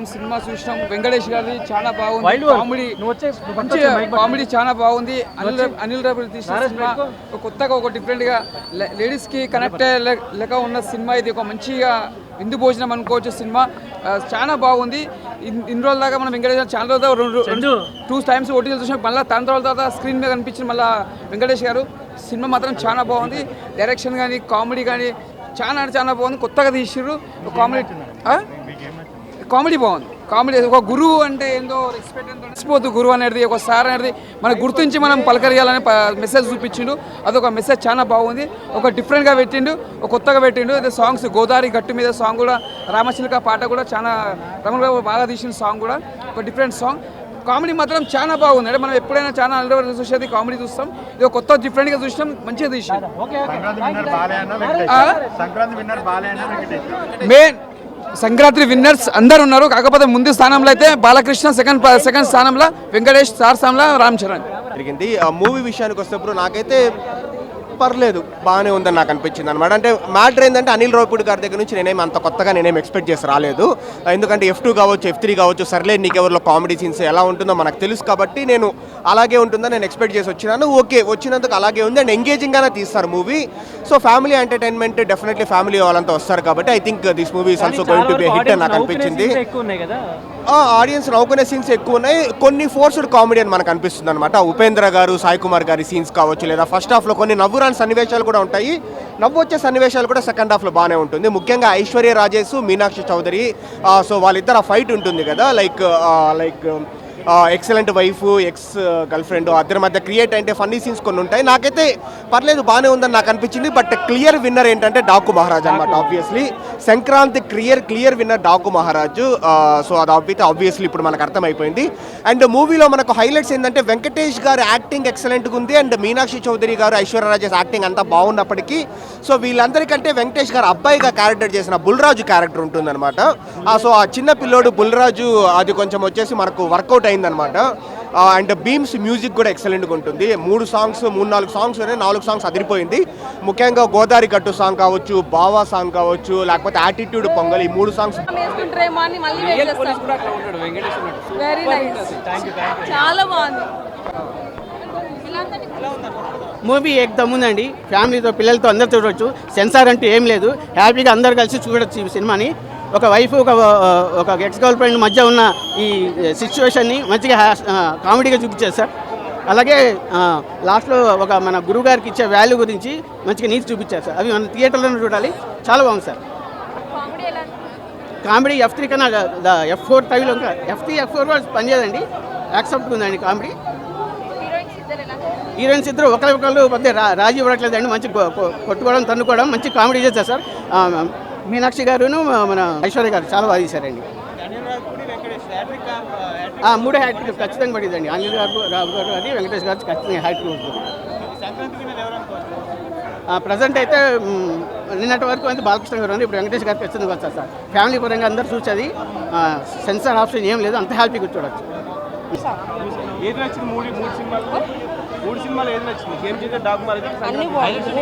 చూసినాం సినిమా చూసినాం. వెంకటేష్ గారి చాలా బాగుంది. కామెడీ మంచి. కామెడీ చాలా బాగుంది. అనిల్ అనిల్ రావు తీసిన సినిమా కొత్తగా ఒక డిఫరెంట్గా లేడీస్కి కనెక్ట్ అయ్యే లెక్క ఉన్న సినిమా ఇది. ఒక మంచిగా విందు భోజనం అనుకోవచ్చు సినిమా. చాలా బాగుంది. ఇన్- ఇన్ని రోజుల దాకా మనం వెంకటేష్ గారు చాలా రోజులు దాకా రెండు చందు. టూ టైమ్స్ ఓటీలు చూసాం మళ్ళీ తన రోజుల తర్వాత స్క్రీన్ మీద కనిపించిన మళ్ళీ వెంకటేష్ గారు. సినిమా మాత్రం చాలా బాగుంది. డైరెక్షన్ కానీ కామెడీ కానీ చాలా అంటే చాలా బాగుంది. కొత్తగా తీసిర్రు. కామెడీ కామెడీ బాగుంది. కామెడీ ఒక గురువు అంటే ఏందో రెస్పెక్ట్ ఎంతో గురువు అనేది ఒక సార్ అనేది మనకు గుర్తించి మనం పలకరియాలని మెసేజ్ చూపించిండు. అదొక మెసేజ్ చాలా బాగుంది. ఒక డిఫరెంట్గా పెట్టిండు ఒక కొత్తగా పెట్టిండు. అదే సాంగ్స్ గోదావరి గట్టు మీద సాంగ్ కూడా రామచిలక పాట కూడా చాలా రమణ బాబు బాగా తీసిన సాంగ్ కూడా. ఒక డిఫరెంట్ సాంగ్ కామెడీ మాత్రం చాలా బాగుంది. అంటే మనం ఎప్పుడైనా చాలా అల్లు చూసేది కామెడీ చూస్తాం. ఇది ఒక కొత్త డిఫరెంట్గా చూసినాం మంచిగా తీసినాం మెయిన్ సంక్రాంతి విన్నర్స్ అందరు ఉన్నారు. కాకపోతే ముందు స్థానంలో అయితే బాలకృష్ణ సెకండ్ సెకండ్ స్థానంలో వెంకటేష్ థర్డ్ స్థానంలో రామ్ చరణ్. జరిగింది. ఆ మూవీ విషయానికి వస్తేప్పుడు నాకైతే పర్లేదు బాగానే ఉందని నాకు అనిపించింది అనమాట అంటే మ్యాటర్ ఏంటంటే అనిల్ రావుపూడి గారి దగ్గర నుంచి నేనేం అంత కొత్తగా నేనేం ఎక్స్పెక్ట్ చేసి రాలేదు. ఎందుకంటే ఎఫ్ టూ కావచ్చు ఎఫ్ త్రీ కావచ్చు సర్లే నీకెవరిలో కామెడీ సీన్స్ ఎలా ఉంటుందో మనకు తెలుసు కాబట్టి నేను అలాగే ఉంటుందని నేను ఎక్స్పెక్ట్ చేసి వచ్చినాను. ఓకే వచ్చినందుకు అలాగే ఉంది అండ్ ఎంగేజింగ్గానే తీస్తారు movie so family entertainment definitely family వాళ్ళంతా వస్తారు కాబట్టి I think this movie is also going to be hit అని నాకు అనిపించింది. ఆడియన్స్ నవ్వుకునే సీన్స్ ఎక్కువ ఉన్నాయి. కొన్ని ఫోర్స్డ్ కామెడీ అని మనకు అనిపిస్తుంది అనమాట ఉపేంద్ర గారు సాయి కుమార్ గారి సీన్స్ కావచ్చు లేదా ఫస్ట్ హాఫ్లో కొన్ని నవ్వురాని సన్నివేశాలు కూడా ఉంటాయి. నవ్వు వచ్చే సన్నివేశాలు కూడా సెకండ్ హాఫ్లో బాగానే ఉంటుంది. ముఖ్యంగా ఐశ్వర్య రాజేష్ మీనాక్షి చౌదరి సో వాళ్ళిద్దరు ఫైట్ ఉంటుంది కదా. Like like excellent wife ex girlfriend అద్దరి మధ్య క్రియేట్ అంటే ఫన్నీ సీన్స్ కొన్ని ఉంటాయి. నాకైతే పర్లేదు బాగానే ఉందని నాకు అనిపించింది. బట్ క్లియర్ విన్నర్ ఏంటంటే డాకు మహారాజ్ అనమాట obviously Sankranti clear clear winner Daaku Maharaaj. So అది ఆబ్వియస్ ఆబ్వియస్లీ ఇప్పుడు మనకు అర్థమైపోయింది. అండ్ మూవీలో మనకు హైలైట్స్ ఏంటంటే వెంకటేష్ గారు యాక్టింగ్ ఎక్సలెంట్గా ఉంది. అండ్ మీనాక్షి చౌదరి గారు ఐశ్వర్యరాజేష్ యాక్టింగ్ అంతా బాగున్నప్పటికీ సో వీళ్ళందరికంటే వెంకటేష్ గారు అబ్బాయిగా క్యారెక్టర్ చేసిన బుల్రాజు క్యారెక్టర్ ఉంటుందన్నమాట. సో ఆ చిన్న పిల్లోడు బుల్రాజు అది కొంచెం వచ్చేసి మనకు వర్కౌట్ అయిందనమాట అండ్ బీమ్స్ మ్యూజిక్ కూడా ఎక్సలెంట్గా ఉంటుంది. మూడు సాంగ్స్ మూడు నాలుగు సాంగ్స్ ఉన్నాయి నాలుగు సాంగ్స్ అదిరిపోయింది. ముఖ్యంగా గోదావరి గట్టు సాంగ్ కావచ్చు బావా సాంగ్ కావచ్చు లేకపోతే యాటిట్యూడ్ పొంగల్ ఈ మూడు సాంగ్స్ వేసుకుంటారేమో అని మళ్ళీ వెయిట్ చేస్తాం. వెరీ నైస్ చాలా బాగుంది. మూవీ ఎక్దమ్ ఉందండి. ఫ్యామిలీతో పిల్లలతో అందరు చూడవచ్చు సెన్సార్ అంటూ ఏం లేదు. హ్యాపీగా అందరు కలిసి చూడొచ్చు ఈ సినిమాని. ఒక వైఫ్ ఒక ఒక ఎక్స్ గర్ల్ ఫ్రెండ్ మధ్య ఉన్న ఈ సిచ్యువేషన్ని మంచిగా కామెడీగా చూపించారు సార్. అలాగే లాస్ట్లో ఒక మన గురువు గారికి ఇచ్చే వాల్యూ గురించి మంచిగా నీతి చూపించారు సార్. అవి మన థియేటర్లోనే చూడాలి. చాలా బాగుంది సార్. కామెడీ ఎఫ్ త్రీ కన్నా ఎఫ్ ఫోర్ ఫైవ్లో ఇంకా ఎఫ్ త్రీ ఎఫ్ ఫోర్ కూడా పనిచేయదండి. యాక్సెప్ట్ ఉందండి కామెడీ. హీరోయిన్స్ ఇద్దరు ఎలా హీరోయిన్స్ ఇద్దరు ఒకరి ఒకరు మధ్య రా రాజీ ఇవ్వట్లేదండి మంచి కొట్టుకోవడం తన్నుకోవడం మంచి కామెడీ చేస్తారు సార్. మీనాక్షి గారును మన ఐశ్వర్య గారు చాలా బాగా తీశారండి. ఆ, మూడే హ్యాట్రిక్ ఖచ్చితంగా పడిందండి. అనిల్ గారు రావు గారు అని వెంకటేష్ గారు ఖచ్చితంగా హ్యాట్రిక్ ఉంటుంది ప్రజెంట్ అయితే నిన్నటి వరకు అయితే బాలకృష్ణ గారు ఉంది ఇప్పుడు వెంకటేష్ గారు ఖచ్చితంగా వస్తారు సార్. ఫ్యామిలీ పరంగా అందరూ చూసేది సెన్సార్ ఆప్షన్ ఏం లేదు. అంత హ్యాపీగా నచ్చింది మూడు సినిమాలు ఏది నచ్చింది? గేమ్ చేసే డాక్యుమెంట్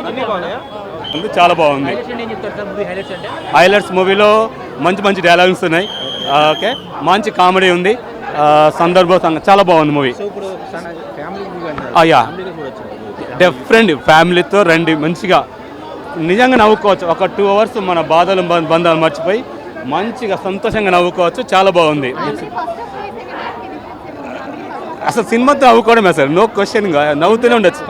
అన్ని బాగున్నాయా? చాలా బాగుంది. హైలైట్స్ మూవీలో మంచి మంచి డైలాగ్స్ ఉన్నాయి. ఓకే. మంచి కామెడీ ఉంది. సందర్భ సంగ- చాలా బాగుంది మూవీ. అయ్యా డిఫరెంట్ ఫ్యామిలీతో రండి. మంచిగా నిజంగా నవ్వుకోవచ్చు. ఒక టూ అవర్స్ మన బాధలు బం- బంధాలు మర్చిపోయి మంచిగా సంతోషంగా నవ్వుకోవచ్చు. చాలా బాగుంది. అసలు సినిమాతో నవ్వుకోవడమే సార్ నో క్వశ్చన్ నవ్వుతూనే ఉండొచ్చు.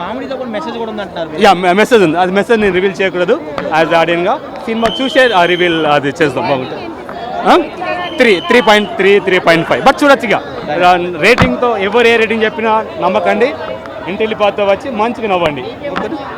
యా మెసేజ్ ఉంది. అది మెసేజ్ నేను రివీల్ చేయకూడదు యాజ్ ఆడియన్గా సినిమా చూసే ఆ రివీల్ అది చేద్దాం బాగుంటుంది. Three three point three three point five but చూడొచ్చు ఇక. రేటింగ్తో ఎవరు ఏ రేటింగ్ చెప్పినా నమ్మకండి. ఇంటిల్లి పాత వచ్చి మంచిగా నవ్వండి.